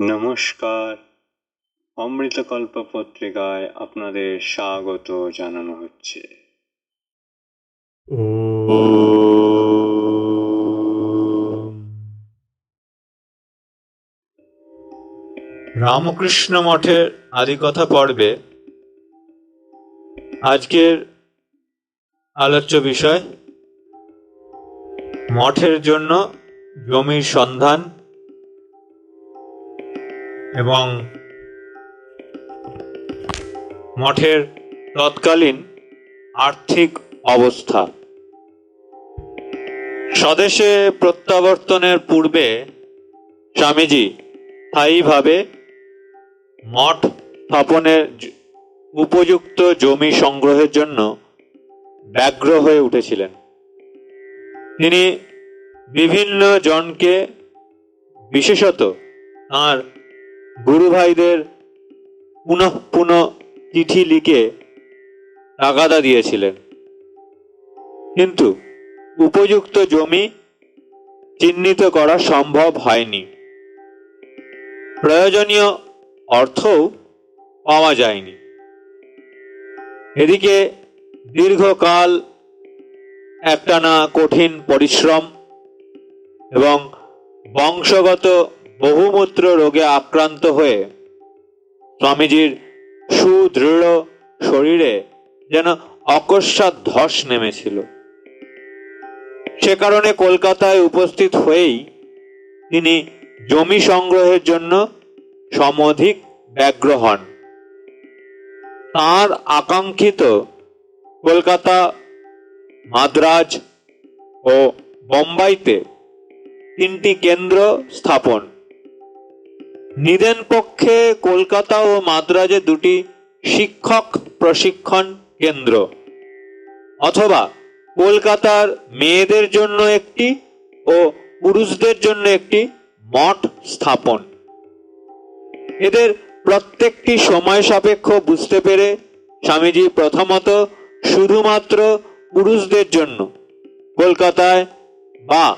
নমস্কার। অমৃতকল্প পত্রিকায় আপনাদের স্বাগত জানানো হচ্ছে। রামকৃষ্ণ মঠের আদিকথা পর্বে আজকের আলোচ্য বিষয়, মঠের জন্য জমির সন্ধান এবং মঠের তৎকালীন আর্থিক অবস্থা। স্বদেশে প্রত্যাবর্তনের পূর্বে স্বামীজি স্থায়ীভাবে মঠ স্থাপনের উপযুক্ত জমি সংগ্রহের জন্য ব্যগ্র হয়ে উঠেছিলেন। তিনি বিভিন্ন জনকে, বিশেষত তাঁর গুরু ভাইদের পুনঃ পুনঃ চিঠি লিখে তাগাদা দিয়েছিলেন। কিন্তু উপযুক্ত জমি চিহ্নিত করা সম্ভব হয়নি। প্রয়োজনীয় অর্থও পাওয়া যায়নি। এদিকে দীর্ঘকাল একটানা কঠিন পরিশ্রম এবং বংশগত বহুমূত্র রোগে আক্রান্ত হয়ে স্বামীজির সুদৃঢ় শরীরে যেন অকস্মাৎ ধস নেমেছিল। সে কারণে কলকাতায় উপস্থিত হয়েই তিনি জমি সংগ্রহের জন্য সমধিক ব্যগ্র হন। তাঁর আকাঙ্ক্ষিত কলকাতা, মাদ্রাজ ও বোম্বাইতে তিনটি কেন্দ্র স্থাপন। নিদেন পক্ষে কলকাতা ও মাদ্রাজে দুটি শিক্ষক প্রশিক্ষণ কেন্দ্র। অথবা কলকাতার মেয়েদের জন্য একটি ও পুরুষদের জন্য একটি মঠ স্থাপন। এদের প্রত্যেকটি সময় সাপেক্ষ বুঝতে পেরে স্বামীজি প্রথমত শুধুমাত্র পুরুষদের জন্য কলকাতায় বা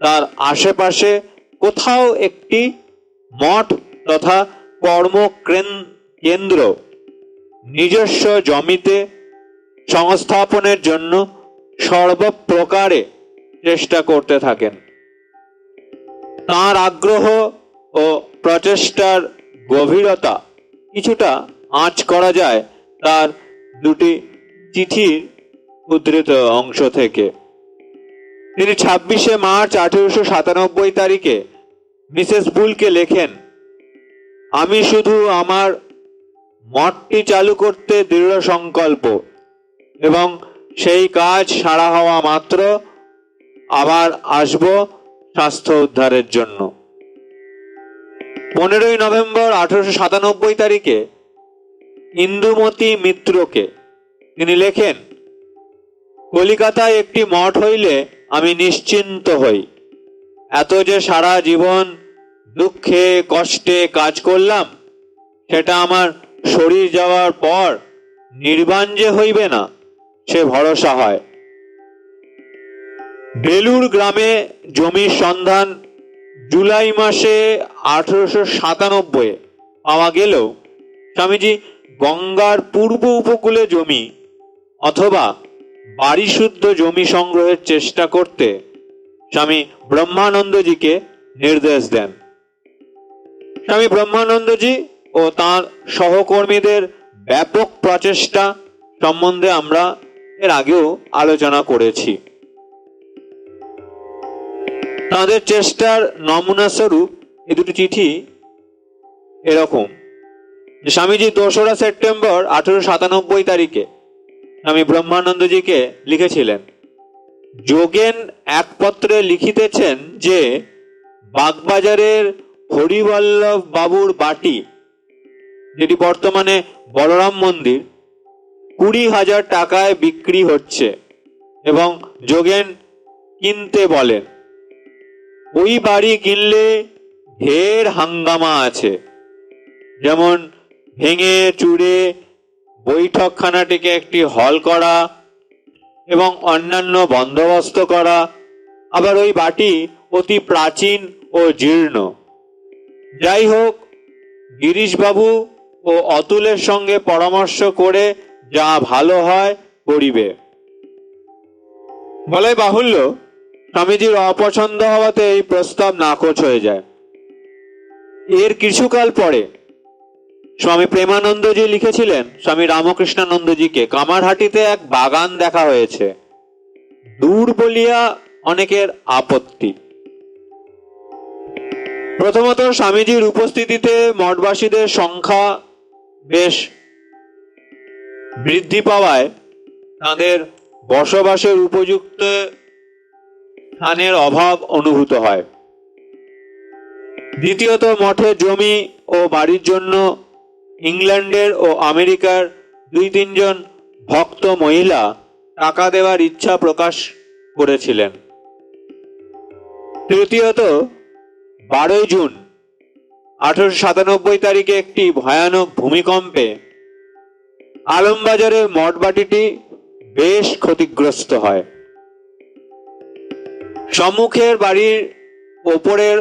তার আশেপাশে কোথাও একটি মঠ তথা কর্ম কেন্দ্র নিজস্ব জমিতে সংস্থাপনের জন্য সর্বপ্রকারে চেষ্টা করতে থাকেন। তার আগ্রহ ও প্রচেষ্টার গভীরতা কিছুটা আঁচ করা যায় তার দুটি চিঠির উদ্ধৃত অংশ থেকে। তিনি ছাব্বিশে মার্চ আঠেরোশো সাতানব্বই তারিখে মিসেস বুলকে লেখেন, আমি শুধু আমার মঠটি চালু করতে দৃঢ় সংকল্প এবং সেই কাজ সারা হওয়া মাত্র আবার আসব স্বাস্থ্য উদ্ধারের জন্য। পনেরোই নভেম্বর আঠারোশো সাতানব্বই তারিখে ইন্দুমতি মিত্রকে তিনি লেখেন, কলিকাতায় একটি মঠ হইলে আমি নিশ্চিন্ত হই। এত যে সারা জীবন দুঃখে, কষ্টে কাজ করলাম, সেটা আমার শরীর যাওয়ার পর নির্বাণ যে হইবে না, সে ভরসা হয়। বেলুর গ্রামে জমির সন্ধান জুলাই মাসে আঠারোশো সাতানব্বই পাওয়া গেলেও স্বামীজি গঙ্গার পূর্ব উপকূলে জমি অথবা বাড়িশুদ্ধ জমি সংগ্রহের চেষ্টা করতে স্বামী ব্রহ্মানন্দজিকে নির্দেশ দেন। স্বামী ব্রহ্মানন্দজি ও তার সহকর্মীদের ব্যাপক প্রচেষ্টা সম্বন্ধে আমরা এর আগেও আলোচনা করেছি। তাদের চেষ্টার নমুনা স্বরূপ এই দুটি চিঠি এরকম। স্বামীজি দোসরা সেপ্টেম্বর আঠেরো সাতানব্বই তারিখে স্বামী ব্রহ্মানন্দজিকে লিখেছিলেন, যোগেন একপত্রে লিখিতেছেন যে বাগবাজারের হরিবল্লভ বাবুর বাটি, যেটি বর্তমানে বলরাম মন্দির, কুড়ি হাজার টাকায় বিক্রি হচ্ছে এবং যোগেন কিনতে বলেন ওই বাড়ি কিনলে ঢের হাঙ্গামা আছে, যেমন ভেঙে চুড়ে, বৈঠকখানাটিকে একটি হল করা এবং অন্যান্য বন্দোবস্ত করা। আবার ওই বাটি অতি প্রাচীন ও জীর্ণ। যাই হোক গিরিশবাবু ও অতুলের সঙ্গে পরামর্শ করে যা ভালো হয় করিবে। বলাই বাহুল্য, স্বামীজির অপছন্দ হওয়াতে এই প্রস্তাব নাকচ হয়ে যায়। এর কিছুকাল পরে স্বামী প্রেমানন্দজি লিখেছিলেন, স্বামী রামকৃষ্ণানন্দজিকে, কামারহাটিতে এক বাগান দেখা হয়েছে। দূর বলিয়া অনেকের আপত্তি। প্রথমত স্বামীজির উপস্থিতিতে মঠবাসীদের সংখ্যা বেশ বৃদ্ধি পাওয়ায় তাদের বসবাসের উপযুক্ত স্থানের অভাব অনুভূত হয়। দ্বিতীয়ত, মঠে জমি ও বাড়ির জন্য ইংল্যান্ডের ও আমেরিকার দুই তিনজন ভক্ত মহিলা টাকা দেওয়ার ইচ্ছা প্রকাশ করেছিলেন। তৃতীয়ত বারোই জুন, আঠারোশো সাতানব্বই তারিখে একটি ভয়ানক ভূমিকম্পে আলমবাজারের মঠবাটিটি বেশ ক্ষতিগ্রস্ত হয়। সম্মুখের বাড়ির ওপরের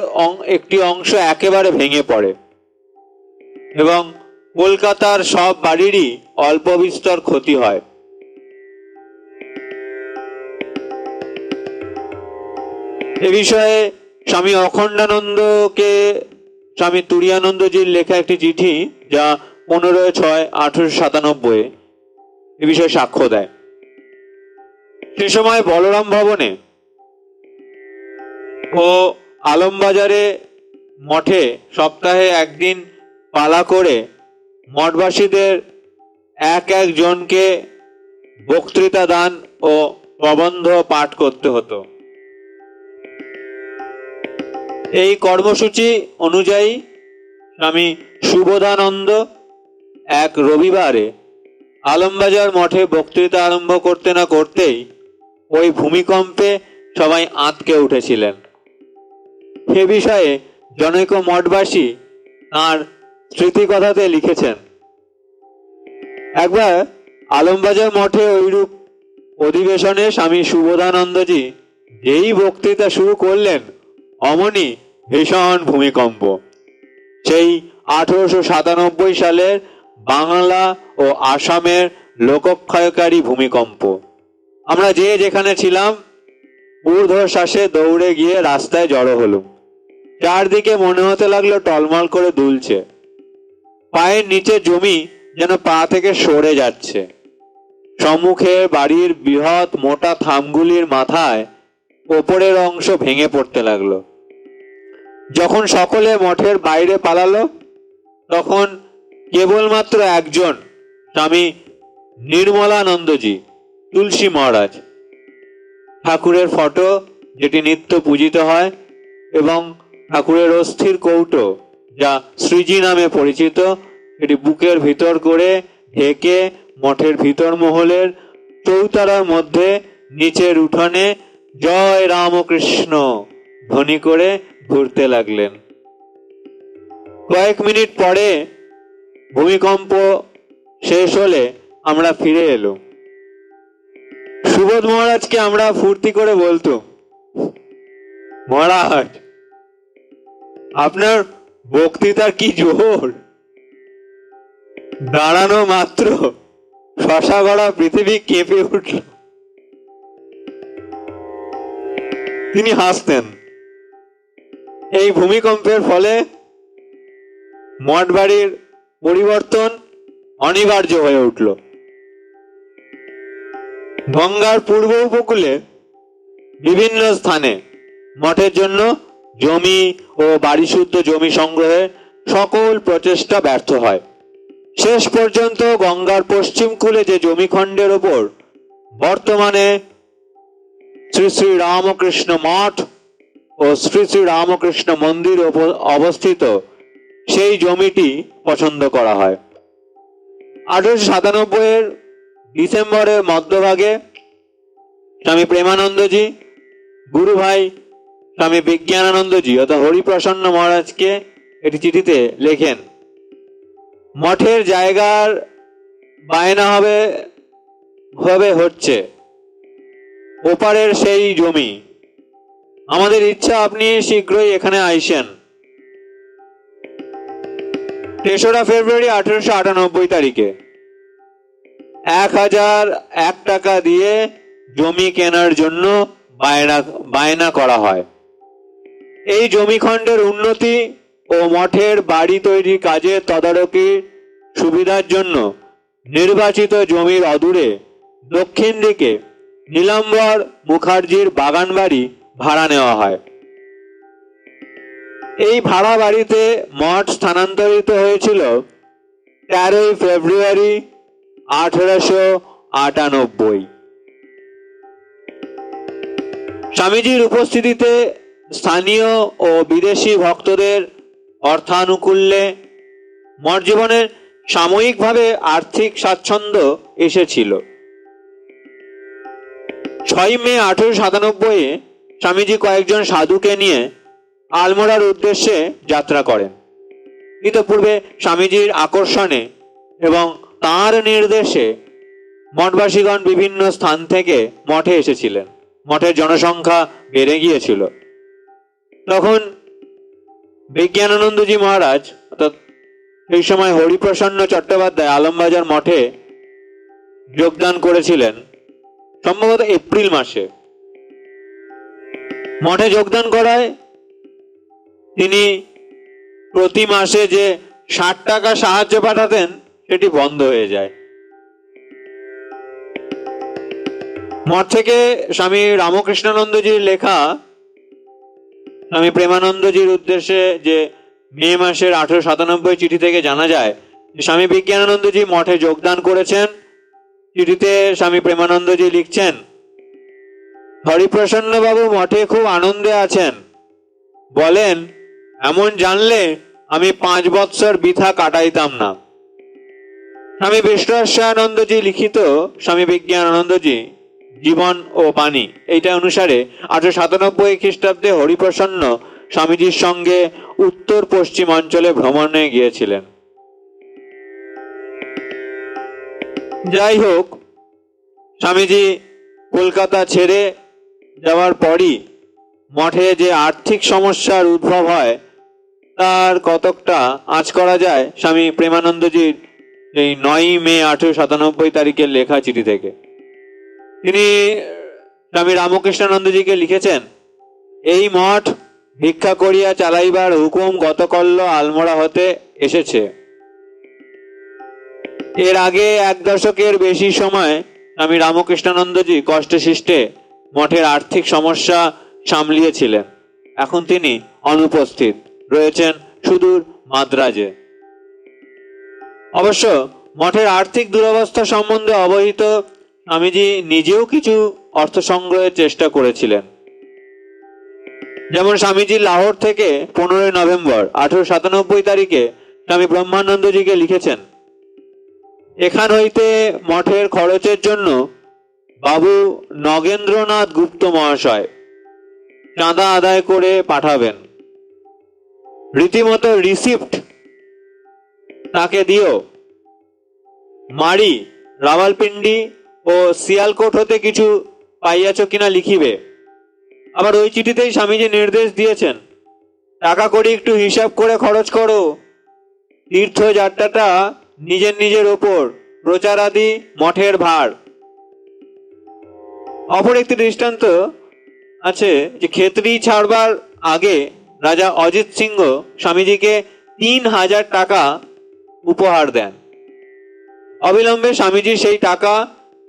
একটি অংশ একেবারে ভেঙে পড়ে এবং কলকাতার সব বাড়িরই অল্প বিস্তর ক্ষতি হয়। এ বিষয়ে স্বামী অখণ্ডানন্দকে, স্বামী তুরিয়ানন্দজির লেখা একটি চিঠি যা পনেরোই ছয় আঠারোশো সাতানব্বই এ বিষয়ে সাক্ষ্য দেয়। সে সময় বলরাম ভবনে ও আলমবাজারে মঠে সপ্তাহে একদিন পালা করে মঠবাসীদের এক একজনকে বক্তৃতা দান ও প্রবন্ধ পাঠ করতে হতো। এই কর্মসূচি অনুযায়ী স্বামী সুবোধানন্দ এক রবিবারে আলমবাজার মঠে বক্তৃতা আরম্ভ করতে না করতেই ওই ভূমিকম্পে সবাই আঁতকে উঠেছিলেন। সে বিষয়ে জনৈক মঠবাসী তাঁর স্মৃতিকথাতে লিখেছেন, একবার আলমবাজার মঠে ওইরূপ অধিবেশনে স্বামী সুবোধানন্দজি যেই বক্তৃতা শুরু করলেন অমনি ভীষণ ভূমিকম্প। সেই আঠারোশো সাতানব্বই সালের বাংলা ও আসামের লোকক্ষয়কারী ভূমিকম্প। আমরা যে যেখানে ছিলাম, ঊর্ধ্বশ্বাসে দৌড়ে গিয়ে রাস্তায় জড়ো হলুম। চারদিকে মনে হতে লাগল টলমল করে দুলছে। পায়ের নিচে জমি যেন পা থেকে সরে যাচ্ছে। সম্মুখে বাড়ির বৃহৎ মোটা থামগুলির মাথায় ওপরের অংশ ভেঙে পড়তে লাগল। যখন সকলে মঠের বাইরে পালালো, তখন কেবলমাত্র একজন, স্বামী নির্মলানন্দজি, তুলসী মহারাজ। ঠাকুরের ফটো, যেটি নিত্য পূজিত হয়, এবং ঠাকুরের অস্থির কৌটো, যা শ্রীজি নামে পরিচিত এটি বুকের ভিতর করে ঢেকে মঠের ভিতর মহলের চৌতারার মধ্যে, নিচের উঠোনে, জয় রামকৃষ্ণ। ধ্বনি করে ঘুরতে লাগলেন। কয়েক মিনিট পরে ভূমিকম্প শেষ হলে আমরা ফিরে এলো সুবোধ মহারাজকে আমরা ফুর্তি করে বলতো মহারাজ, আপনার বক্তৃতার কি জোর? দাঁড়ানো মাত্র, শশা গড়া পৃথিবী কেঁপে উঠল। তিনি হাসতেন। এই ভূমিকম্পের ফলে মঠ বাড়ির পরিবর্তন অনিবার্য হয়ে উঠল। গঙ্গার পূর্ব উপকূলে বিভিন্ন স্থানে মঠের জন্য জমি ও বাড়িশুদ্ধ জমি সংগ্রহে সকল প্রচেষ্টা ব্যর্থ হয়। শেষ পর্যন্ত গঙ্গার পশ্চিম কূলে যে জমিখণ্ডের ওপর বর্তমানে শ্রী শ্রী রামকৃষ্ণ মঠ ও শ্রী শ্রী রামকৃষ্ণ মন্দির অবস্থিত, সেই জমিটি পছন্দ করা হয়। আঠারোশো সাতানব্বই এর ডিসেম্বরের মধ্যভাগে স্বামী প্রেমানন্দজি, গুরু ভাই স্বামী বিজ্ঞানানন্দজি অর্থাৎ হরিপ্রসন্ন মহারাজকে এটি চিঠিতে লেখেন, মঠের জায়গার বায়না হবে হবে হচ্ছে, ওপারের সেই জমি আমাদের ইচ্ছা আপনি শীঘ্রই এখানে আইসেন। তেসরা ফেব্রুয়ারি আঠেরোশো আটানব্বই তারিখে। এক হাজার এক টাকা দিয়ে জমি কেনার জন্য বায়না বায়না করা হয়। এই জমিখণ্ডের উন্নতি ও মঠের বাড়ি তৈরি কাজের তদারকির সুবিধার জন্য নির্বাচিত জমির অদূরে দক্ষিণ দিকে নীলাম্বর মুখার্জির বাগান বাড়ি ভাড়া নেওয়া হয়। এই ভাড়া বাড়িতে মঠ স্থানান্তরিত হয়েছিল তেরোই ফেব্রুয়ারি আঠেরোশো আটানব্বই। স্বামীজির উপস্থিতিতে স্থানীয় ও বিদেশি ভক্তদের অর্থানুকূল্যে মঠ জীবনের সাময়িকভাবে আর্থিক স্বাচ্ছন্দ্য এসেছিল। ছয় মে আঠেরোশো সাতানব্বই স্বামীজি কয়েকজন সাধুকে নিয়ে আলমোড়ার উদ্দেশ্যে যাত্রা করেন। ইতপূর্বে স্বামীজির আকর্ষণে এবং তাঁর নির্দেশে মঠবাসীগণ বিভিন্ন স্থান থেকে মঠে এসেছিলেন। মঠের জনসংখ্যা বেড়ে গিয়েছিল। তখন বিজ্ঞানানন্দজি মহারাজ অর্থাৎ সেই সময় হরিপ্রসন্ন চট্টোপাধ্যায় আলমবাজার মঠে যোগদান করেছিলেন, সম্ভবত এপ্রিল মাসে। মঠে যোগদান করায়। তিনি প্রতি মাসে যে ষাট টাকা সাহায্য পাঠাতেন, সেটি বন্ধ হয়ে যায়। মঠ থেকে স্বামী রামকৃষ্ণানন্দজির লেখা, স্বামী প্রেমানন্দজির উদ্দেশ্যে যে মে মাসের আঠেরো সাতানব্বই চিঠি থেকে জানা যায় স্বামী বিজ্ঞানানন্দজি মঠে যোগদান করেছেন। চিঠিতে স্বামী প্রেমানন্দজি লিখছেন হরিপ্রসন্ন বাবু মঠে খুব আনন্দে আছেন। বলেন, এমন জানলে আমি পাঁচ বৎসর বৃথা কাটাইতাম না। স্বামী বিষ্ণানন্দজি লিখিত স্বামী বিজ্ঞানানন্দজি, জীবন ও বাণী, এইটা অনুসারে আঠারো সাতানব্বই খ্রিস্টাব্দে হরিপ্রসন্ন স্বামীজির সঙ্গে উত্তর পশ্চিম অঞ্চলে ভ্রমণে গিয়েছিলেন। যাই হোক, স্বামীজি কলকাতা ছেড়ে যাওয়ার পরই মঠে যে আর্থিক সমস্যার উদ্ভব হয়, তার কতকটা আঁচ করা যায় স্বামী প্রেমানন্দজির এই নয়ই মে আঠেরো সাতানব্বই তারিখের লেখা চিঠি থেকে। তিনি স্বামী রামকৃষ্ণানন্দজিকে লিখেছেন, এই মঠ ভিক্ষা করিয়া চালাইবার হুকুম গতকল্য আলমোড়া হতে এসেছে। এর আগে এক দশকের বেশি সময় স্বামী রামকৃষ্ণানন্দজি কষ্টে সৃষ্টে মঠের আর্থিক সমস্যা সামলিয়েছিলেন। এখন তিনি অনুপস্থিত, রয়েছেন সুদূর মাদ্রাজে। অবশ্য মঠের আর্থিক দুরবস্থা সম্বন্ধে অবহিত স্বামীজি নিজেও কিছু অর্থ সংগ্রহের চেষ্টা করেছিলেন। যেমন স্বামীজি লাহোর থেকে পনেরোই নভেম্বর আঠেরো সাতানব্বই তারিখে স্বামী ব্রহ্মানন্দজিকে লিখেছেন, এখান হইতে মঠের খরচের জন্য বাবু নগেন্দ্রনাথ গুপ্ত মহাশয়, চাঁদা আদায় করে পাঠাবেন। রীতিমতো রিসিপ্ট তাকে দিও। মারি, রাওয়ালপিন্ডি ও শিয়ালকোট হতে কিছু পাইয়াছ কিনা লিখিবে। আবার ওই চিঠিতেই স্বামীজি নির্দেশ দিয়েছেন, টাকা করে একটু হিসাব করে খরচ করো। তীর্থযাত্রাটা নিজের নিজের ওপর, প্রচারাদি মঠের ভার। অপর একটি দৃষ্টান্ত আছে যে ক্ষেত্রী ছাড়বার আগে রাজা অজিত সিংহ স্বামীজিকে তিন হাজার টাকা উপহার দেন। অবিলম্বে স্বামীজি সেই টাকা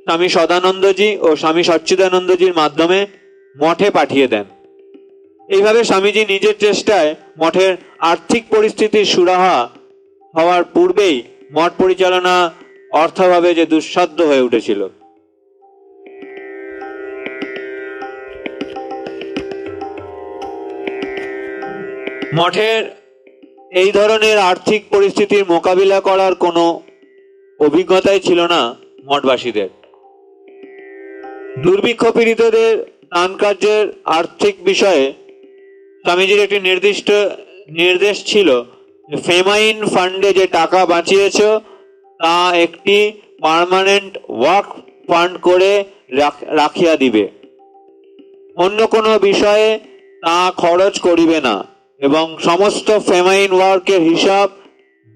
স্বামী সদানন্দজি ও স্বামী সচ্চিদানন্দজির মাধ্যমে মঠে পাঠিয়ে দেন। এইভাবে স্বামীজি নিজের চেষ্টায় মঠের আর্থিক পরিস্থিতির সুরাহা হওয়ার পূর্বেই মঠ পরিচালনা অর্থভাবে যে দুঃসাধ্য হয়ে উঠেছিল। মঠের এই ধরনের আর্থিক পরিস্থিতির মোকাবিলা করার কোনো অভিজ্ঞতাই ছিল না মঠবাসীদের। দুর্ভিক্ষ পীড়িতদের দান কার্যের আর্থিক বিষয়ে স্বামীজির একটি নির্দিষ্ট নির্দেশ ছিল ফেমাইন ফান্ডে যে টাকা বাঁচিয়েছ, তা একটি পার্মানেন্ট ওয়ার্ক ফান্ড করে রাখ- রাখিয়া দিবে। অন্য কোনো বিষয়ে তা খরচ করিবে না। এবং সমস্ত ফেমাইন ওয়ার্কের হিসাব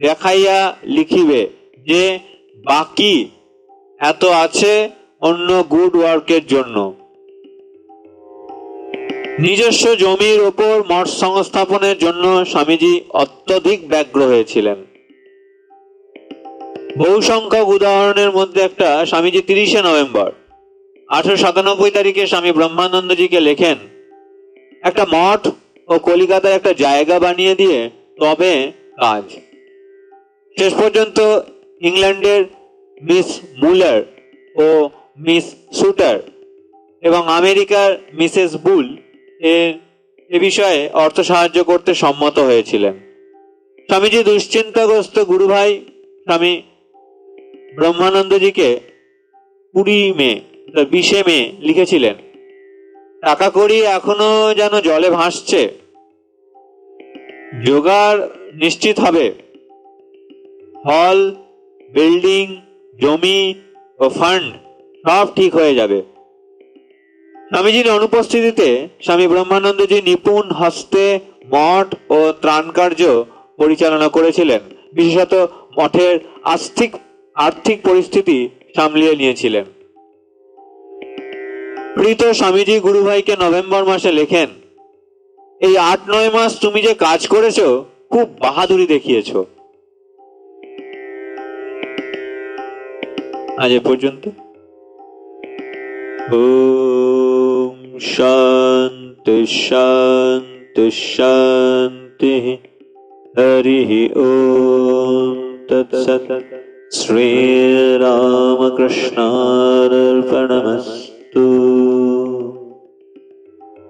দেখাইয়া লিখিবে যে বাকি এত আছে অন্য গুড ওয়ার্কের জন্য। নিজস্ব জমির ওপর মঠ সংস্থাপনের জন্য স্বামীজি অত্যধিক ব্যগ্র হয়েছিলেন। বহু সংখ্যক উদাহরণের মধ্যে একটা স্বামীজি তিরিশে নভেম্বর আঠারো সাতানব্বই তারিখে স্বামী ব্রহ্মানন্দজিকে লেখেন, একটা মঠ ও কলিকাতায় একটা জায়গা বানিয়ে দিয়ে তবে কাজ। শেষ পর্যন্ত ইংল্যান্ডের মিস মুলার ও মিস সুটার এবং আমেরিকার মিসেস বুল এ এ বিষয়ে অর্থ সাহায্য করতে সম্মত হয়েছিলেন। স্বামীজি দুশ্চিন্তাগ্রস্ত গুরুভাই স্বামী ব্রহ্মানন্দজিকে কুড়ি মে, বিশে মে লিখেছিলেন। টাকা কড়ি এখনও যেন জলে ভাসছে। জোগাড় নিশ্চিত হবে। হল, বিল্ডিং, জমি ও ফান্ড সব ঠিক হয়ে যাবে। স্বামীজির অনুপস্থিতিতে স্বামী ব্রহ্মানন্দজি নিপুণ হস্তে মঠ ও ত্রাণ কার্য পরিচালনা করেছিলেন। বিশেষত মঠের আর্থিক আর্থিক পরিস্থিতি সামলিয়ে নিয়েছিলেন। প্রীত স্বামীজি গুরুভাইকে নভেম্বর মাসে লেখেন, এই আট নয় মাস তুমি যে কাজ করেছ, খুব বাহাদুরি দেখিয়েছো। আজ এ পর্যন্ত। ওম শান্তি শান্তি শান্তি হরি ওম তৎসৎ itu.